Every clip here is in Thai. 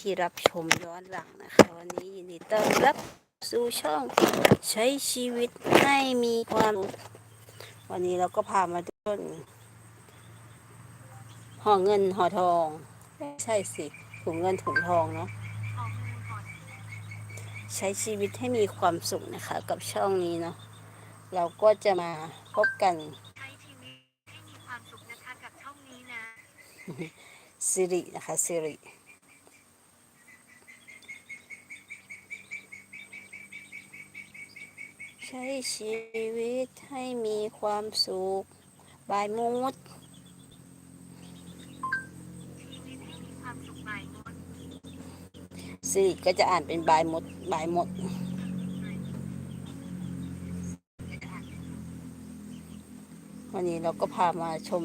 ที่รับชมย้อนหลังนะคะวันนี้ยินดีต้อนรับสู่ช่องใช้ชีวิตให้มีความสุขวันนี้เราก็พามาดูต้นห่อเงินห่อทอง ใช่สิถุงเงินถุงทองเนาะใช้ชีวิตให้มีความสุขนะคะ กับช่องนี้เนาะเราก็จะมาพบกันใช้ชีวิตให้มีความสุขนะคะกับช่องนี้นะสิรินะคะสิริ ใช้ชีวิตให้มีความสุข บายมูดชีวิตให้มีความสุขบ่ายมดสิริก็จะอ่านเป็นบายมด บายมด วันนี้เราก็พามาชม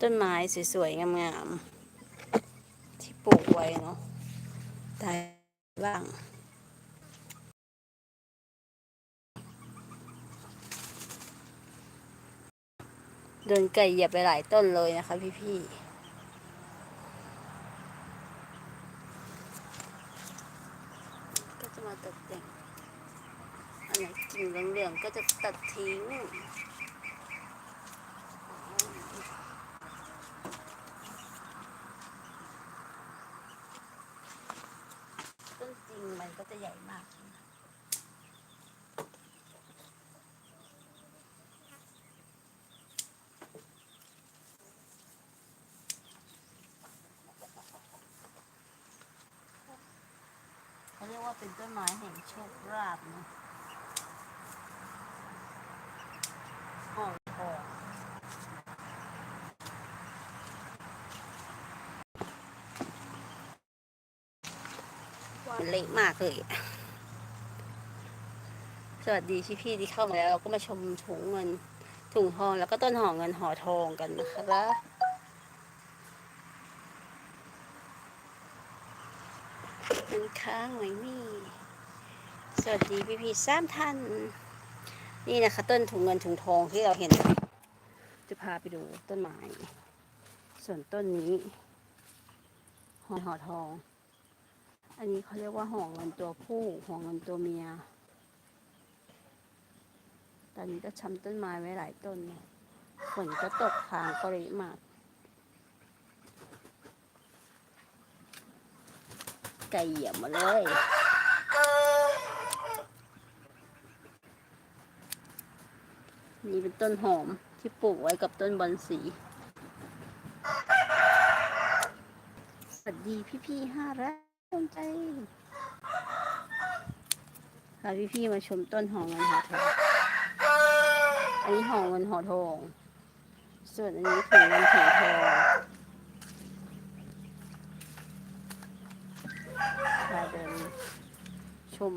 ต้นไม้สวยๆ งามๆ ที่ปลูกไว้เนาะตายบ้าง โดนไก่เหยียบไปหลายต้นเลยนะคะพี่ๆก็จะมาตกแต่งอันไหนกิ่งเหลืองๆก็จะตัดทิ้งต้นจริงมันก็จะใหญ่มากเขา เป็นต้นไม้แห่งโชคลาภนะห้อทองมันเละมากเลยสวัสดีพี่พี่ที่เข้ามาแล้ว เราก็มาชมถุงเงินถุงทองแล้วก็ต้นหอเงินห่อทองกันนะคะ มันค้างไว้นี่ สวัสดีพี่พี่สามท่าน นี่นะคะต้นถุงเงินถุงทองที่เราเห็น จะพาไปดูต้นไม้ ส่วนต้นนี้ห่อหอทอง อันนี้เขาเรียกว่าห่อเงินตัวผู้ห่อเงินตัวเมีย ตอนนี้ก็ชำต้นไม้ไว้หลายต้น ฝนก็ตกทางก็เลยมาก ไก่เหยียบมาเลยนี่เป็นต้นหอมที่ปลูกไว้กับต้นบอนสี สวัสดีพี่ๆห้าร้านใจพาพี่มาชมต้นหอมเงินหอทอง อันนี้หอเงินหอทอง ส่วนอันนี้ถุงเงินถุงทองพาเดินช ม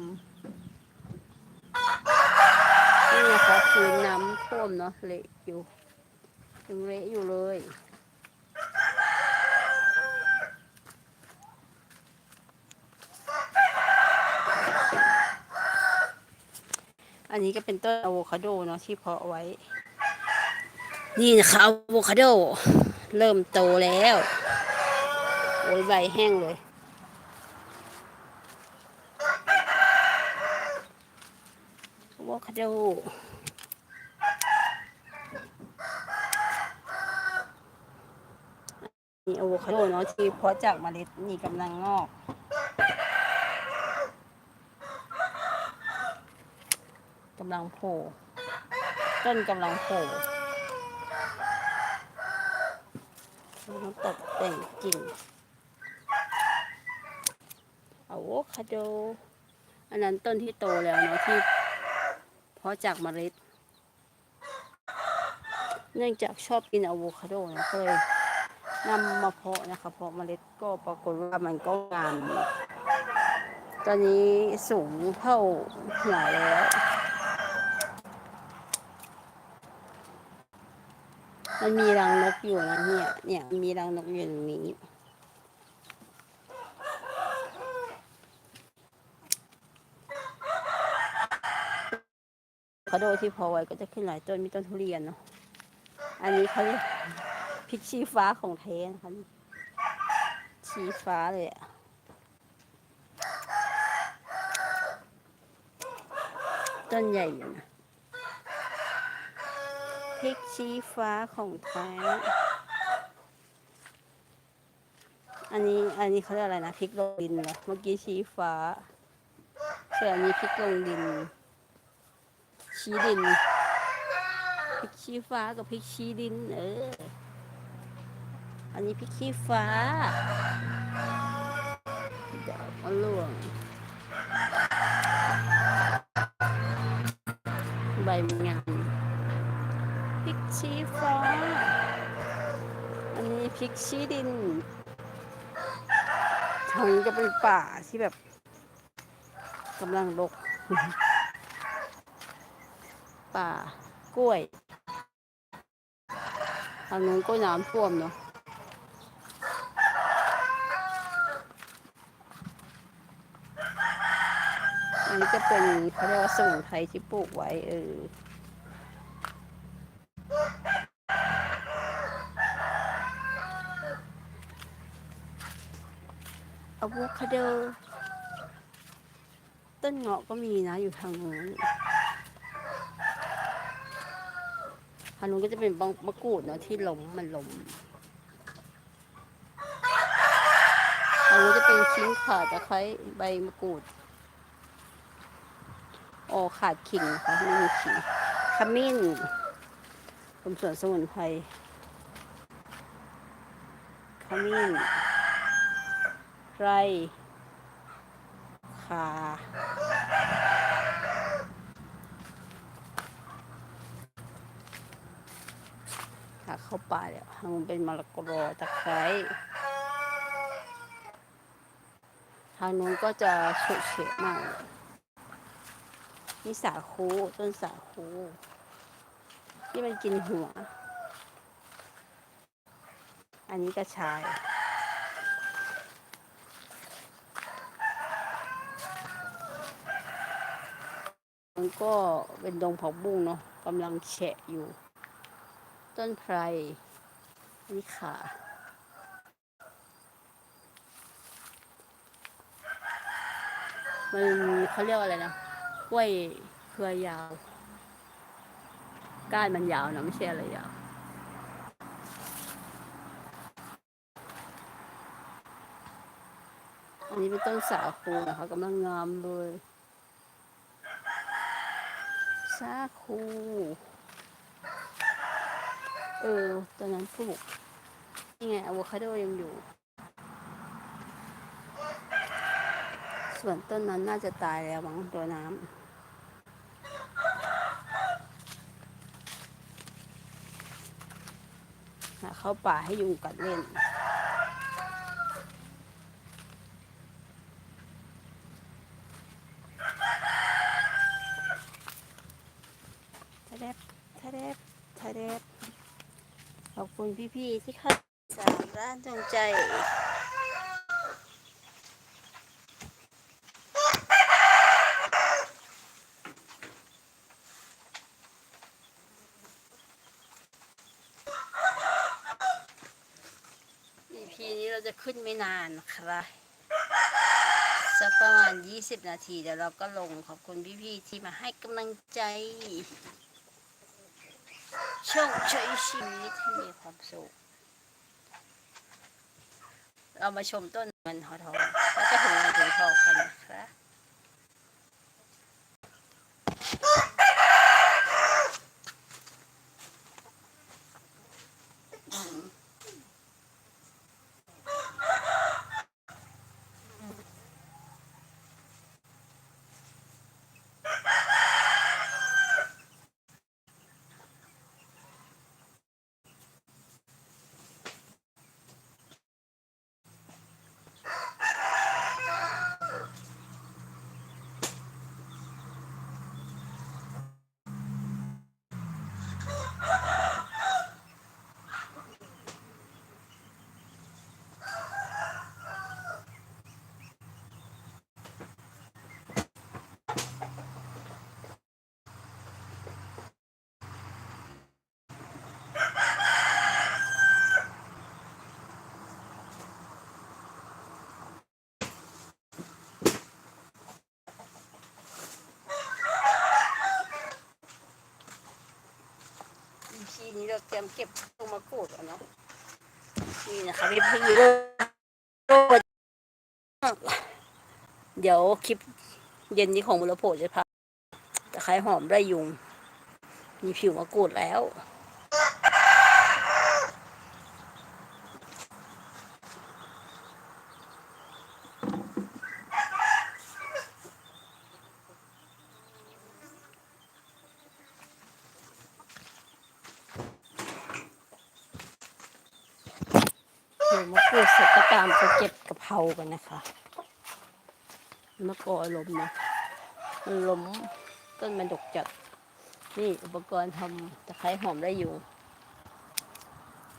นี่นะคะคือน้ำท่วมเนาะเละอยู่ยังเละอยู่เลยอันนี้ก็เป็นต้นอะโวคาโดเนาะที่เพาะไว้ นี่นะคะอะโวคาโด เริ่มโตแล้ว โอ้ยใบแห้งเลย อะโวคาโดนี่อะโวคาโดเนาะที่เพาะจากเมล็ดนี่กำลังงอกกำลังโผล่ต้นกำลังโผล่ต้องตกแต่งกิ่งอะโวคาโดอันนั้นต้นที่โตแล้วเนาะที่ เพาะจากเมล็ด เนื่องจากชอบกินอะโวคาโดนะก็เลยนำมาเพาะนะคะเพาะเมล็ดก็ปรากฏว่ามันก็งามตอนนี้สูงเท่าหัวแล้วมันมีรังนกอยู่นะเนี่ย เนี่ยมีรังนกอยู่ตรงนี้าโดที่พอไว้ก็จะขึ้นหลายต้นมีต้นทุเรียนเนาะอันนี้เขาเรียกพริกชี้ฟ้าของแท้นะคะนี่ชี้ฟ้าเลยอะต้นใหญ่อยู่นะพริกชี้ฟ้าของแท้อันนี้อันนี้เขาเรียกอะไรนะพริกลงดินเหรอเมื่อกี้ชี้ฟ้าส่วนอันนี้พริกลงดิน ชี้ดินพริกชี้ฟ้ากับพริกชี้ดิน เออ อันนี้พริกชี้ฟ้าดอกมะม่วงใบมงามพริกชี้ฟ้า อันนี้พริกชี้ดินทางนี้จะเป็นป่าที่แบบกำลังรก ป่ากล้วยทางนู้นก็น้ำท่วมเนาะอันนี้ก็เป็นเขาเรียกว่าสมุนไพรที่ปลูกไว้เอออะโวคาโดต้นเงาะก็มีนะอยู่ทางนู้น ทางนู้นก็จะเป็นบางมะกรูดเนาะที่ล้มมันล้มทางนู้นจะเป็นชิ้นขาตะไคร้ใบมะกรูดโอขาดขิงค่ะไม่มีขิงขมิ้นเป็นส่วนสมุนไพรขมิ้นไรขา หาเข้าป่าแล้วทางนู้นเป็นมะละกอตะไคร้ทางนู้นก็จะเฉะเฉะมากนี่สาคูต้นสาคูที่มันกินหัว อันนี้กระชายมันก็เป็นดงผักบุ้งเนาะกำลังแฉะอยู่ ต้นไพรนี่ขามันเขาเรียกว่าอะไรนะกล้วยเครือยาว ก้านมันยาวนะไม่ใช่อะไรยาวอันนี้เป็นต้นสาคูนะคะกำลังงามเลย สาคู เออตอนนั้นปลูกนี่ไงอะโวคาโดยังอยู่ ส่วนต้นนั้นน่าจะตายแล้วมั้งตัวน้ำหาเข้าป่าให้ยุงกัดเล่น ทะเดบทะเดบทะเดบ ขอบคุณพี่ๆที่เข้าสามร้านจงใจ EP นี้เราจะขึ้นไม่นานนะคะสักประมาณ 20 นาทีเดี๋ยวเราก็ลงขอบคุณพี่ๆที่มาให้กำลังใจ โชคชัยชีวิตให้มีความสุข เรามาชมต้นเงินทองแล้วก็ถึงเงินถึงทองกันนะคะ เราเตรียมเก็บตรงมะกรูดก่อนเนาะนี่นะคะพี่พี่เดี๋ยวคลิปเย็นนี้ของบุรโพจะพาตะไคร้หอมได้ยุง มีผิวมะกรูดแล้ว เดี๋ยวมะกรูดเสร็จก็ตามไปเก็บกะเพรากันนะคะมะกอลมนะมันล้มต้นมันดกจัดนี่อุปกรณ์ทำตะไคร้หอมได้อยู่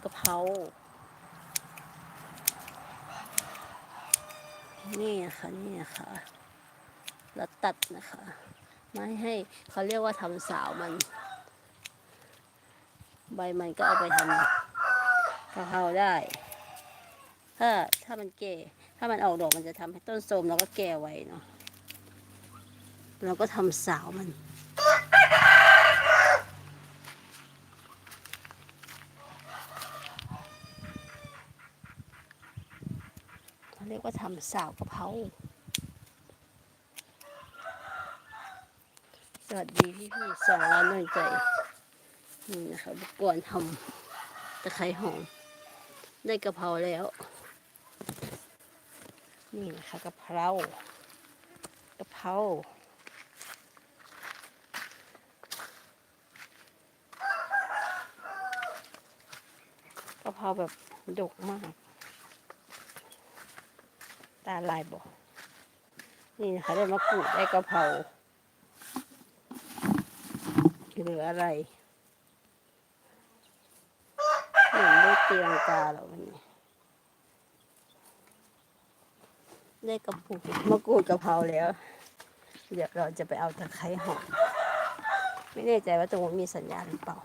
กะเพรานี่นะคะนี่นะคะแล้วตัดนะคะ ไม่ให้เขาเรียกว่าทำสาวมัน ใบมันก็เอาไปทำกะเพราได้ ถ้าถ้ามันแก่ ถ้ามันออกดอกมันจะทำให้ต้นโทรมเราก็แก่ไว้เนาะเราก็ทำสาวมัน เขาเรียกว่าทำสาวกระเพราสวัสดีพี่พี่สองล้านน่วยใจนี่นะคะอุกรณ์ทำตะไคร้หอมได้กระเพราแล้ว นี่นะคะกะเพรากะเพรากะเพราแบบดกมาก ตาลายบอก นี่นะคะได้มะกรูดได้กะเพราเหลืออะไรหมือนได้ตีลังกาเหรอวันนี้ ได้กระปุกมะกรูดกะเพราแล้ว เดี๋ยวเราจะไปเอาตะไคร้หอมไม่แน่ใจว่าตรงนู้มีสัญญาณหรือเปล่า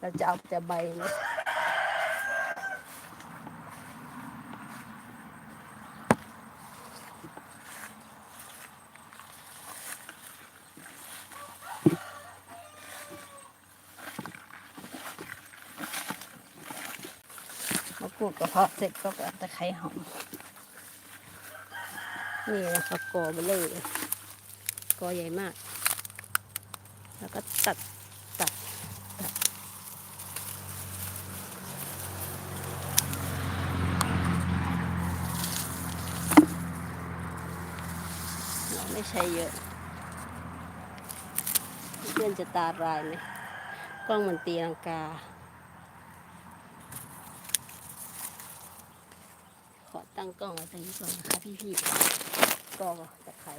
เราจะเอาแต่ใบนะมะกรูดกระเพราเสร็จก็เอาตะไคร้หอม นี่นะคะกอเบลเลยกอใหญ่มาก แล้วก็ตัดตัดตัดเราไม่ใช้เยอะเพื่อนจะตาลายไหมกล้องมันตีลังกา ขอ ตั้งกล้องไว้ตรงนี้ก่อนนะคะพี่ๆก็ตะไคร้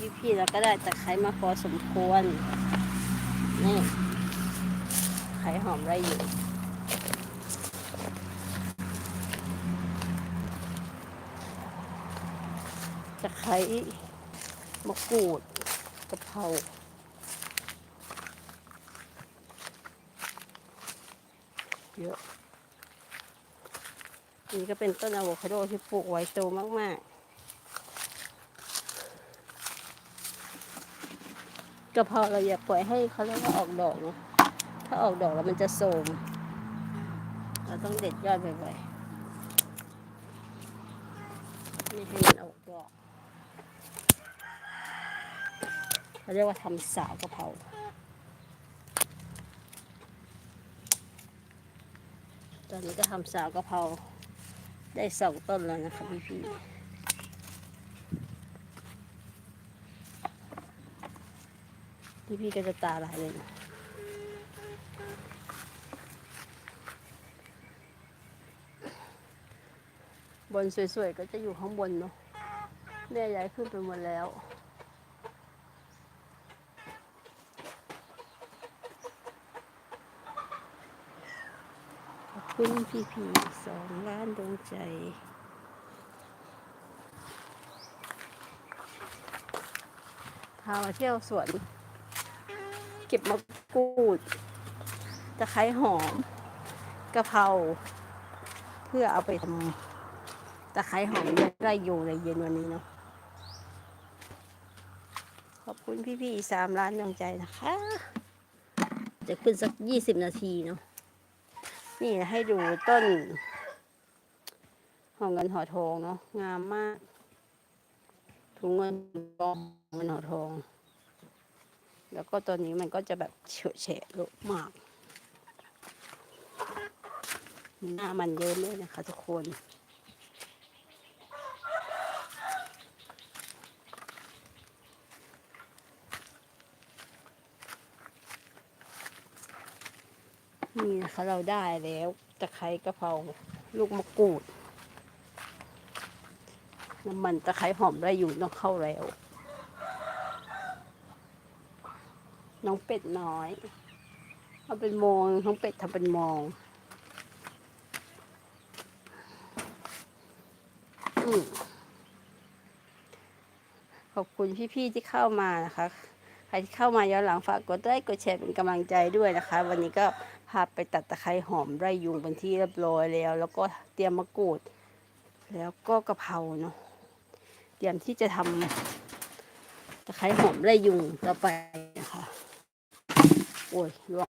นี่ พี่เราก็ได้ตะไคร้มาพอสมควร นี่ ไข่หอมไรอยู่ ตะไคร้มะกรูดกะเพราเยอะนี่ก็เป็นต้นอะโวคาโดที่ปลูกไว้โตมาก ๆ กะเพราเราอย่าปล่อยให้เขาเรียกว่าออกดอกเนาะถ้าออกดอกแล้วมันจะโทมเราต้องเด็ดยอดบ่อยๆนี่ให้มันออกดอกเขาเรียกว่าทำสาวกะเพราตอนนี้ก็ทำสาวกะเพราได้สองต้นแล้วนะคะพี่ๆ พี่พี่ก็จะตาลายเลยนะบนสวยๆ ก็จะอยู่ข้างบนเนาะแม่ย้ายขึ้นไปหมดแล้ว ขอบคุณพี่พีสองล้านดวงใจพาเที่ยวสวน เก็บมะกรูดตะไคร้หอมกะเพราเพื่อเอาไปทำตะไคร้หอมได้อยู่ในเย็นวันนี้เนาะขอบคุณพี่ๆสามล้านดวงใจนะคะ จะขึ้นสักยี่สิบนาทีเนาะนี่ให้ดูต้นหอมเงินหอทองเนาะงามมากถุงเงินกองเงินหอทอง แล้วก็ตัวนี้มันก็จะแบบเฉะแฉะลุกมากหน้ามันเยอะเลยนะคะทุกคน นี่นะคะเราได้แล้วตะไคร้กะเพราลูกมะกรูดน้ำมันตะไคร้หอมได้อยู่ต้องเข้าแล้ว น้องเป็ดน้อยเอาเป็นมองน้องเป็ดทำเป็นมองอมขอบคุณพี่ๆที่เข้ามานะคะใครที่เข้ามาย้อนหลังฝากกดไลค์กดแชร์เป็นกำลังใจด้วยนะคะ วันนี้ก็พาไปตัดตะไคร้หอมไร่ยุงเป็นที่เรียบร้อยแล้ว แล้วก็เตรียมมะกรูด แล้วก็กะเพราเนาะเตรียมที่จะทำตะไคร้หอมไร่ยุงต่อไป อ้ยร่วง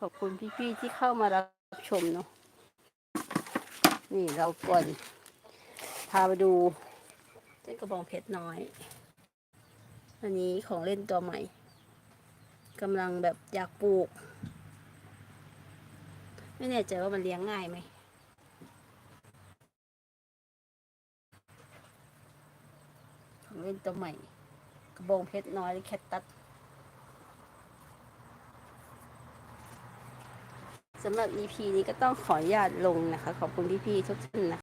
ขอบคุณพี่ๆที่เข้ามารับชมเนาะนี่เราก่อนพาไปดูเจ้ากระบองเพชรน้อย อันนี้ของเล่นตัวใหม่กำลังแบบอยากปลูก ไม่แน่ใจว่ามันเลี้ยงง่ายไหมของเล่นตัวใหม่ ระบองเพชรน้อยหรือแคตตัสสำหรับ EP นี้ก็ต้องขออนุญาตลงนะคะ ขอบคุณพี่ๆทุกท่านนะคะ